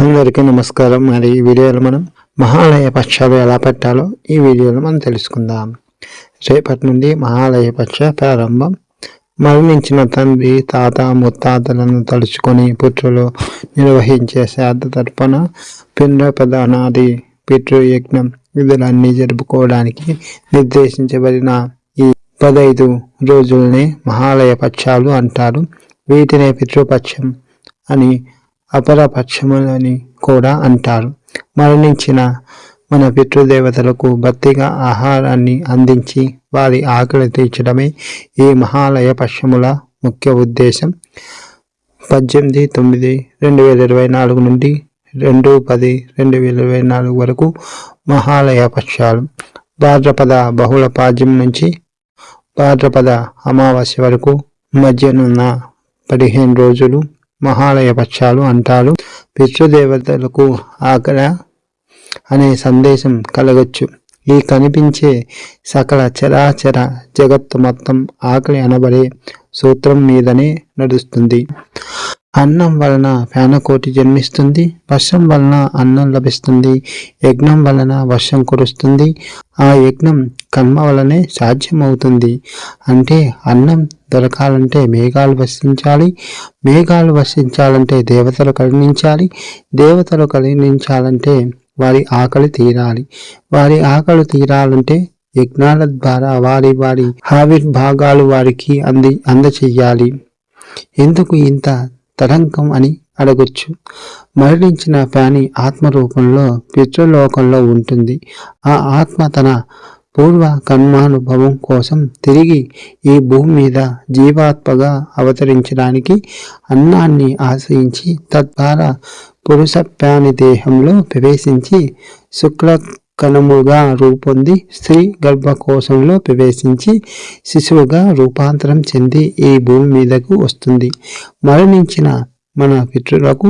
అందరికీ నమస్కారం. మరి ఈ వీడియోలో మనం మహాలయ పక్షాలు ఎలా పెట్టాలో ఈ వీడియోలో మనం తెలుసుకుందాం. రేపటి నుండి మహాలయ పక్ష ప్రారంభం. మరణించిన తండ్రి తాత ముత్తాతలను తలుచుకొని పుత్రులు నిర్వహించే శ్రాద్ధ తర్పణ పిండ ప్రధానాది పితృయజ్ఞం విధులన్నీ జరుపుకోవడానికి నిర్దేశించబడిన ఈ పదైదు రోజుల్ని మహాలయ పక్షాలు అంటారు. వీటినే పితృపక్షం అని అపరపక్షములని కూడా అంటారు. మరణించిన మన పితృదేవతలకు భక్తిగా ఆహారాన్ని అందించి వారి ఆకలి తీర్చడమే ఈ మహాలయ పక్షముల ముఖ్య ఉద్దేశం. పద్దెనిమిది తొమ్మిది రెండు వేల ఇరవై నాలుగు నుండి రెండు పది రెండు వేల ఇరవై నాలుగు వరకు మహాలయ పక్షాలు. భాద్రపద బహుళ పాద్యం నుంచి భాద్రపద అమావాస్య వరకు మధ్యనున్న పదిహేను రోజులు మహాలయ పక్షాలు అంటారు. పితృదేవతలకు ఆకల అనే సందేశం కలగచ్చు. ఈ కనిపించే సకల చరాచర జగత్తు మొత్తం ఆకలి అనబడే సూత్రం మీదనే నడుస్తుంది. అన్నం వలన పేనకోటి జన్మిస్తుంది వర్షం వలన అన్నం లభిస్తుంది యజ్ఞం వలన వర్షం కురుస్తుంది. ఆ యజ్ఞం కర్మ వలనే సాధ్యమవుతుంది. అంటే అన్నం దొరకాలంటే మేఘాలు వర్షించాలి మేఘాలు వర్షించాలంటే దేవతలు కరుణించాలి దేవతలు కరుణించాలంటే వారి ఆకలి తీరాలి. వారి ఆకలి తీరాలంటే యజ్ఞాల ద్వారా వారి వారి ఆవిర్భాగాలు వారికి అంది అందచెయ్యాలి ఎందుకు ఇంత తరంగం అని అడగొచ్చు. మరణించిన ప్రాణి ఆత్మ రూపంలో పితృలోకంలో ఉంటుంది. ఆ ఆత్మ తన పూర్వ కర్మానుభవం కోసం తిరిగి ఈ భూమి మీద జీవాత్మగా అవతరించడానికి అన్నాన్ని ఆశ్రయించి తద్వారా పురుష ప్రాణి దేహంలో ప్రవేశించి శుక్ల కణముగా రూపొంది స్త్రీ గర్భకోశంలో ప్రవేశించి శిశువుగా రూపాంతరం చెంది ఈ భూమి మీదకు వస్తుంది. మరణించిన మన పితృలకు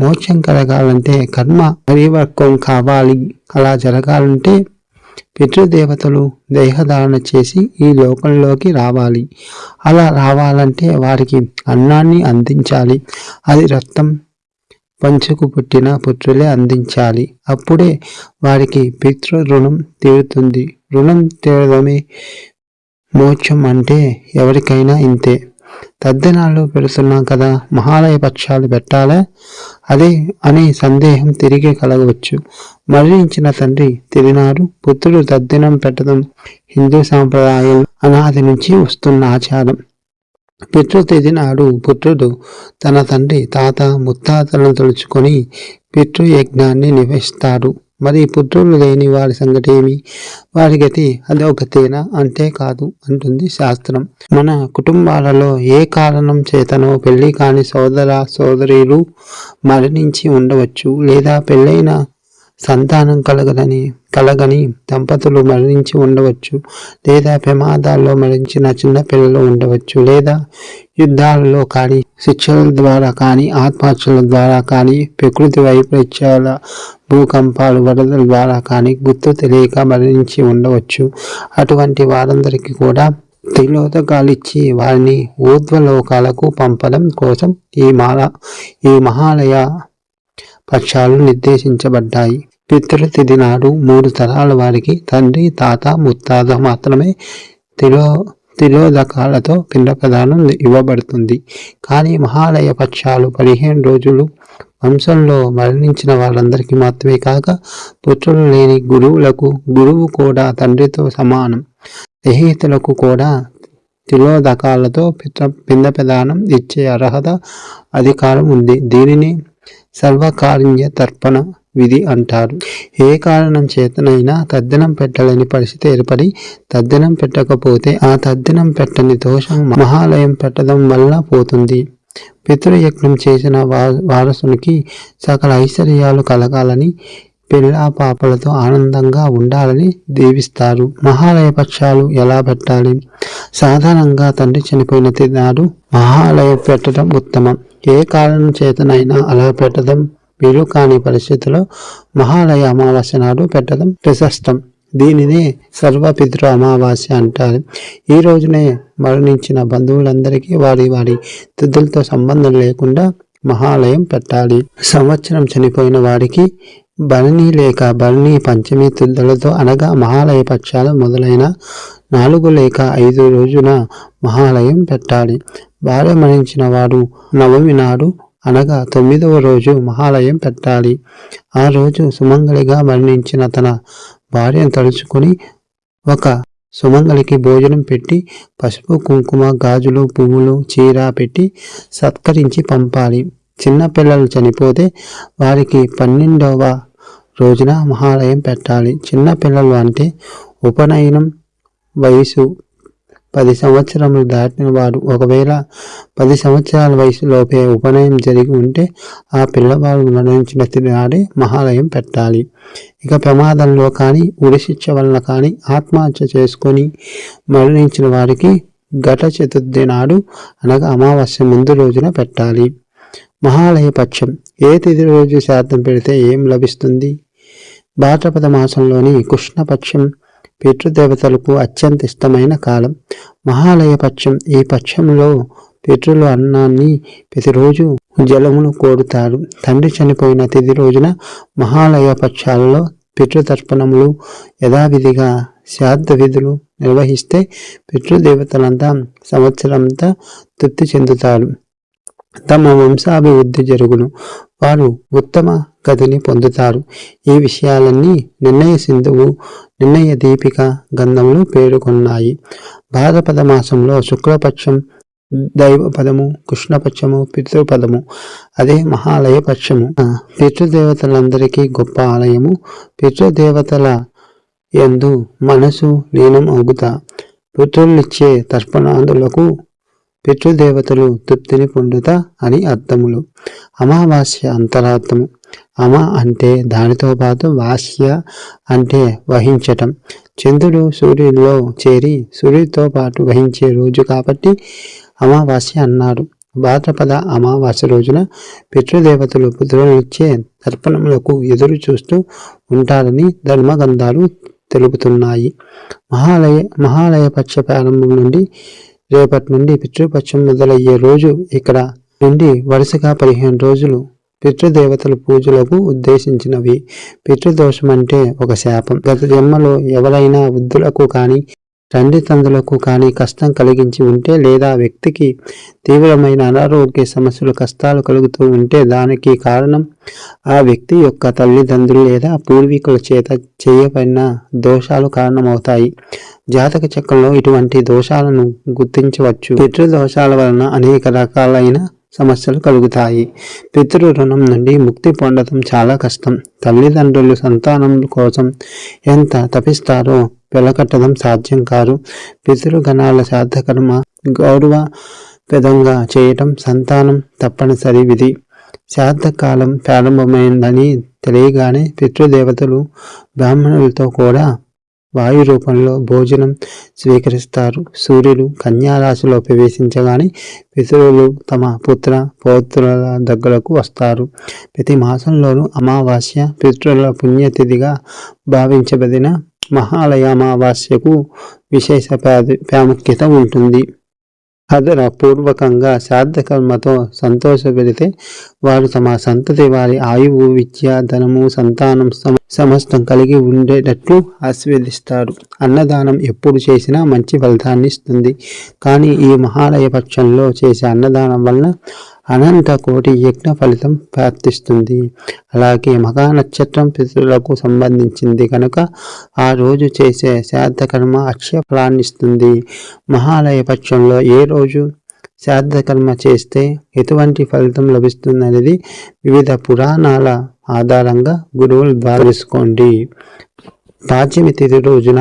మోక్షం కలగాలంటే కర్మ పరివర్కం కావాలి. అలా జరగాలంటే పితృదేవతలు దేహధారణ చేసి ఈ లోకంలోకి రావాలి. అలా రావాలంటే వారికి అన్నాన్ని అందించాలి. అది రక్తం పంచకు పుట్టిన పుత్రులే అందించాలి. అప్పుడే వారికి పితృ రుణం తీరుతుంది. రుణం తీరడమే మోక్షం అంటే ఎవరికైనా ఇంతే. తద్దినాలు పెడుతున్నాం కదా మహాలయ పక్షాలు పెట్టాలా? అదే అనే సందేహం తిరిగి కలగవచ్చు. మరణించిన తండ్రి తిరినాడు పుత్రుడు తద్దినం పెట్టడం హిందూ సాంప్రదాయం అనాది నుంచి వస్తున్న ఆచారం. పితృతిథి నాడు పుత్రుడు తన తండ్రి తాత ముత్తాతలను తలుచుకొని పితృయజ్ఞాన్ని నివేస్తాడు. మరి పుత్రులు లేని వారి సంగతి ఏమి? వారి గతి అదొక తేన అంతే కాదు అంటుంది శాస్త్రం. మన కుటుంబాలలో ఏ కారణం చేతనో పెళ్ళి కాని సోదర సోదరీలు మరణించి ఉండవచ్చు లేదా పెళ్ళైన సంతానం కలగదని కలగని దంపతులు మరణించి ఉండవచ్చు. లేదా ప్రమాదాల్లో మరణించిన చిన్న పిల్లలు ఉండవచ్చు. లేదా యుద్ధాలలో కానీ శిక్షల ద్వారా కానీ ఆత్మహత్యల ద్వారా కానీ ప్రకృతి వైపరీత్యాల భూకంపాలు వరదల ద్వారా కానీ గుర్తు తెలియక మరణించి ఉండవచ్చు. అటువంటి వారందరికీ కూడా త్రిలోదకాలిచ్చి వారిని ఊర్ధ్వలోకాలకు పంపడం కోసం ఈ మాల ఈ మహాలయ పక్షాలు నిర్దేశించబడ్డాయి. పితృతిథి నాడు మూడు తరాల వారికి తండ్రి తాత ముత్తాత మాత్రమే తిలో తిలోదకాలతో పిండ ప్రదానం ఇవ్వబడుతుంది. కానీ మహాలయ పక్షాలు పదిహేను రోజులు వంశంలో మరణించిన వాళ్ళందరికీ మాత్రమే కాక పుత్రులు లేని గురువులకు గురువు కూడా తండ్రితో సమానం. స్నేహితులకు కూడా తిలోదకాలతో పిత పిండ ప్రదానం ఇచ్చే అర్హత అధికారం ఉంది. దీనిని సర్వకారుణ్య తర్పణ విధి అంటారు. ఏ కారణం చేతనైనా తద్దినం పెట్టలేని పరిస్థితి ఏర్పడి తద్దినం పెట్టకపోతే ఆ తద్దినం పెట్టని దోషం మహాలయం పెట్టడం వల్ల పోతుంది. పితృయజ్ఞం చేసిన వారసునికి సకల ఐశ్వర్యాలు కలగాలని పెళ్ళా పాపలతో ఆనందంగా ఉండాలని దీవిస్తారు. మహాలయ పక్షాలు ఎలా పెట్టాలి? సాధారణంగా తండ్రి చనిపోయిన తినాడు మహాలయం పెట్టడం ఉత్తమం. ఏ కారణం చేతనైనా అలా పెట్టడం వీలు కాని పరిస్థితిలో మహాలయ అమావాస్య నాడు పెట్టడం ప్రశస్తం దీనినే సర్వపితృ అమావాస్య అంటారు. ఈ రోజునే మరణించిన బంధువులందరికీ వారి వారి తిథులతో సంబంధం లేకుండా మహాలయం పెట్టాలి. సంవత్సరం చనిపోయిన వారికి భరణి లేక భరణి పంచమి తిథులతో అనగా మహాలయ పక్షాలు మొదలైన నాలుగు లేక ఐదు రోజున మహాలయం పెట్టాలి. భార్య మరణించిన వాడు నవమి నాడు అనగా తొమ్మిదవ రోజు మహాలయం పెట్టాలి. ఆ రోజు సుమంగళిగా మరణించిన తన భార్యను తలుచుకొని ఒక సుమంగళికి భోజనం పెట్టి పసుపు కుంకుమ గాజులు పువ్వులు చీర పెట్టి సత్కరించి పంపాలి. చిన్నపిల్లలు చనిపోతే వారికి పన్నెండవ రోజున మహాలయం పెట్టాలి. చిన్నపిల్లలు అంటే ఉపనయనం వయసు పది సంవత్సరములు దాటిన వారు ఒకవేళ పది సంవత్సరాల వయసులోపే ఉపనయం జరిగి ఉంటే ఆ పిల్లవాడు మరణించిన నాడే మహాలయం పెట్టాలి. ఇక ప్రమాదంలో కానీ ఉరిశిక్ష వలన కానీ ఆత్మహత్య చేసుకొని మరణించిన వారికి ఘట చతుర్థి నాడు అనగా అమావాస్య ముందు రోజున పెట్టాలి. మహాలయ పక్షం. ఏ తిది రోజు శాతం పెడితే ఏం లభిస్తుంది? భాద్రపద మాసంలోని కృష్ణపక్షం పితృదేవతలకు అత్యంత ఇష్టమైన కాలం. మహాలయ పక్షం ఈ పక్షంలో పితృలు అన్నాన్ని ప్రతిరోజు జలమును కోరుతారు. తండ్రి చనిపోయిన తిది రోజున మహాలయ పక్షాలలో పితృతర్పణములు యథావిధిగా శ్రాద్ధ విధులు నిర్వహిస్తే పితృదేవతలంతా సంవత్సరంతా తృప్తి చెందుతారు. తమ వంశాభివృద్ధి జరుగును. వారు ఉత్తమ గతిని పొందుతారు. ఈ విషయాలన్నీ నిర్ణయ సింధువు నిర్ణయ దీపిక గంధంలో పేర్కొన్నాయి. భారపద మాసంలో శుక్లపక్షం దైవపదము కృష్ణపక్షము పితృపదము అదే మహాలయ పక్షము. పితృదేవతలందరికీ గొప్ప ఆలయము. పితృదేవతల ఎందు మనసు లీనం అవుతా పితృలిచ్చే తర్పణాదులకు పితృదేవతలు తృప్తిని పొందుతా అని అర్థములు. అమావాస్య అంతరార్థము. అమ అంటే దానితో పాటు వాస్య అంటే వహించటం. చంద్రుడు సూర్యుడిలో చేరి సూర్యుడితో పాటు వహించే రోజు కాబట్టి అమావాస్య అన్నారు భాద్రపద అమావాస్య రోజున పితృదేవతలు పుత్రులనిచ్చే తర్పణములకు ఎదురు చూస్తూ ఉంటారని ధర్మగంధాలు తెలుపుతున్నాయి. మహాలయ మహాలయ పక్ష ప్రారంభం నుండి రేపటి నుండి పితృపక్షం మొదలయ్యే రోజు ఇక్కడ నుండి వరుసగా పదిహేను రోజులు పితృదేవతల పూజలకు ఉద్దేశించినవి. పితృదోషం అంటే ఒక శాపం. గత జన్మలో ఎవరైనా వృద్ధులకు కానీ తండ్రి తండ్రులకు కానీ కష్టం కలిగించి ఉంటే లేదా వ్యక్తికి తీవ్రమైన అనారోగ్య సమస్యలు కష్టాలు కలుగుతూ ఉంటే దానికి కారణం ఆ వ్యక్తి యొక్క తల్లిదండ్రులు లేదా పూర్వీకుల చేత చేయబడిన దోషాలు కారణమవుతాయి. జాతక చక్రంలో ఇటువంటి దోషాలను గుర్తించవచ్చు. పితృదోషాల వలన అనేక రకాలైన సమస్యలు కలుగుతాయి. పితృ రుణం నుండి ముక్తి పొందడం చాలా కష్టం. తల్లిదండ్రులు సంతానం కోసం ఎంత తపిస్తారో వెలకట్టడం సాధ్యం కాదు. పితృగణాల శ్రాద్ధకర్మ గౌరవ విధంగా చేయటం సంతానం తప్పనిసరి విధి. శాతకాలం ప్రారంభమైందని తెలియగానే పితృదేవతలు బ్రాహ్మణులతో కూడా వాయు రూపంలో భోజనం స్వీకరిస్తారు. సూర్యుడు కన్యారాశిలో ప్రవేశించగానే పితరులు తమ పుత్ర పౌత్రుల దగ్గరకు వస్తారు. ప్రతి మాసంలోనూ అమావాస్య పితృల పుణ్యతిథిగా భావించబడిన మహాలయ అమావాస్యకు విశేష ప్రాముఖ్యత ఉంటుంది. అదర పూర్వకంగా శ్రాద్ధకర్మతో సంతోషపెడితే వారు తమ సంతతి వారి ఆయువు విద్య ధనము సంతానం సమస్తం కలిగి ఉండేటట్లు ఆస్వాదిస్తారు అన్నదానం ఎప్పుడు చేసినా మంచి ఫలితాన్ని ఇస్తుంది. కానీ ఈ మహాలయ పక్షంలో చేసే అన్నదానం వలన అనంత కోటి యజ్ఞ ఫలితం ప్రాప్తిస్తుంది. అలాగే మగా నక్షత్రం పితృలకు సంబంధించింది కనుక ఆ రోజు చేసే శ్రాద్ధకర్మ అక్షయ ఫలాన్ని ఇస్తుంది మహాలయ పక్షంలో ఏ రోజు శ్రాద్ధకర్మ చేస్తే ఎటువంటి ఫలితం లభిస్తుందనేది వివిధ పురాణాల ఆధారంగా గురువుల ద్వారా తెలుసుకోండి. పాడ్యమి తిథి రోజున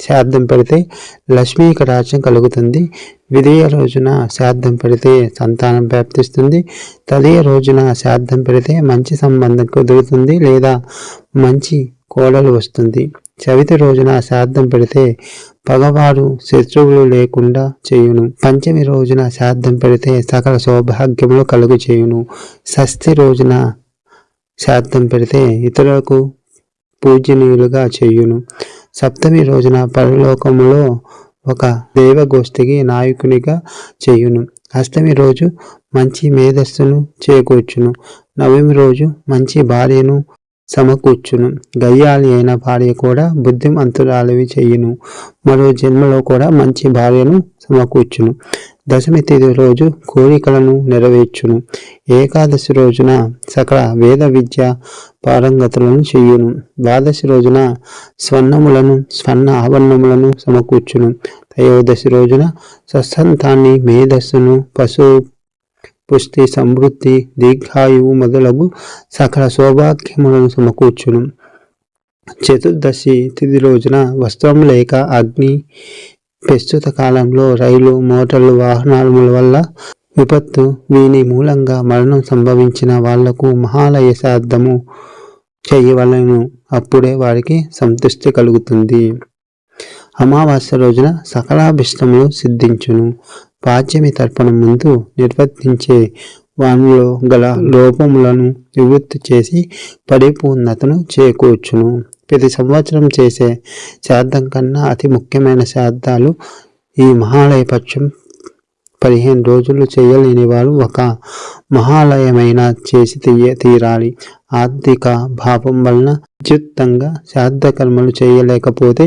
శ్రాద్ధం పెడితే లక్ష్మీ కటాక్షం కలుగుతుంది. విదయ రోజున శ్రాద్ధం పెడితే సంతానం వ్యాప్తిస్తుంది తదియ రోజున శ్రాద్ధం పెడితే మంచి సంబంధం కుదురుతుంది లేదా మంచి కోడలు వస్తుంది. చవితి రోజున శ్రాద్ధం పెడితే పగవారు శత్రువులు లేకుండా చేయును. పంచమి రోజున శ్రాద్ధం పెడితే సకల సౌభాగ్యములు కలుగు చేయును. షష్ఠి రోజున శ్రాద్ధం పెడితే ఇతరులకు పూజనీయులుగా చేయును. సప్తమి రోజున పరలోకములో ఒక దేవగోష్ఠికి నాయకునిగా చేయును. అష్టమి రోజు మంచి మేధస్సును చేకూర్చును. నవమి రోజు మంచి భార్యను సమకూర్చును. గయ్యాలి అయిన భార్య కూడా బుద్ధిమంతురాలివి చేయును. మరో జన్మలో కూడా మంచి భార్యను సమకూర్చును. దశమి తేదీ రోజు కోరికలను నెరవేర్చును. ఏకాదశి రోజున సకల వేద విద్య పారంగతులను చెయ్యును ద్వాదశి రోజున స్వర్ణములను స్వర్ణ ఆభరణములను సమకూర్చును. త్రయోదశి రోజున సత్సంతాన్ని మేధస్సును పశు పుష్టి సమృద్ధి దీర్ఘాయువు మొదలగు సకల సౌభాగ్యములను సమకూర్చును. చతుర్దశి తిథి రోజున వస్త్రం లేక అగ్ని ప్రస్తుత కాలంలో రైలు మోటార్లు వాహనాల వల్ల విపత్తు వీని మూలంగా మరణం సంభవించిన వాళ్ళకు మహాలయ శ్రాద్ధము చేయవలను. అప్పుడే వారికి సంతృప్తి కలుగుతుంది. అమావాస్య రోజున సకలాభిష్టములు సిద్ధించును. పాచ్యమి తర్పణం ముందు నిర్వర్తించే వానిలో గల లోపములను నివృత్తి చేసి పరిపూర్ణతను చేకూర్చును. ప్రతి సంవత్సరం చేసే శ్రాద్ధం కన్నా అతి ముఖ్యమైన శ్రాద్ధాలు ఈ మహాలయ పక్షం. పదిహేను రోజులు చేయలేని వారు ఒక మహాలయమైన చేసి తీయ తీరాలి. ఆర్థిక భావం వలన విద్యుత్తంగా శ్రాద్ధ కర్మలు చేయలేకపోతే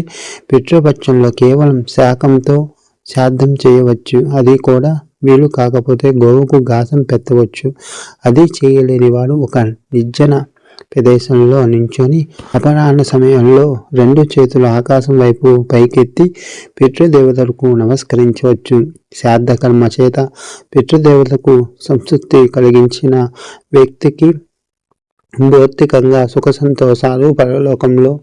పితృపక్షంలో కేవలం శాకంతో శ్రాద్ధం చేయవచ్చు. అది కూడా వీలు కాకపోతే గోవుకు గాసం పెట్టవచ్చు. అది చేయలేని వాడు ఒక నిర్జన ప్రదేశంలో నించొని అపరాహ్న సమయంలో రెండు చేతులు ఆకాశం వైపు పైకెత్తి పితృదేవతలకు నమస్కరించవచ్చు. శ్రాద్ధకర్మ చేత పితృదేవతకు సంతృప్తి కలిగించిన వ్యక్తికి భౌతికంగా సుఖ సంతోషాలు పరలోకంలో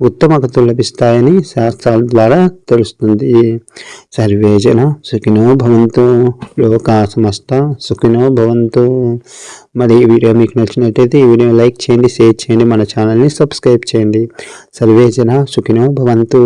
ఉత్తమగతులు లభిస్తాయని శాస్త్రాల ద్వారా తెలుస్తుంది. సర్వే జన సుఖినో భవంతు. లోకా సమస్త సుఖినో భవంతు. మరి ఈ వీడియో మీకు నచ్చినట్టయితే ఈ వీడియో లైక్ చేయండి షేర్ చేయండి మన ఛానల్ని సబ్స్క్రైబ్ చేయండి. సర్వే జన సుఖినో భవంతు.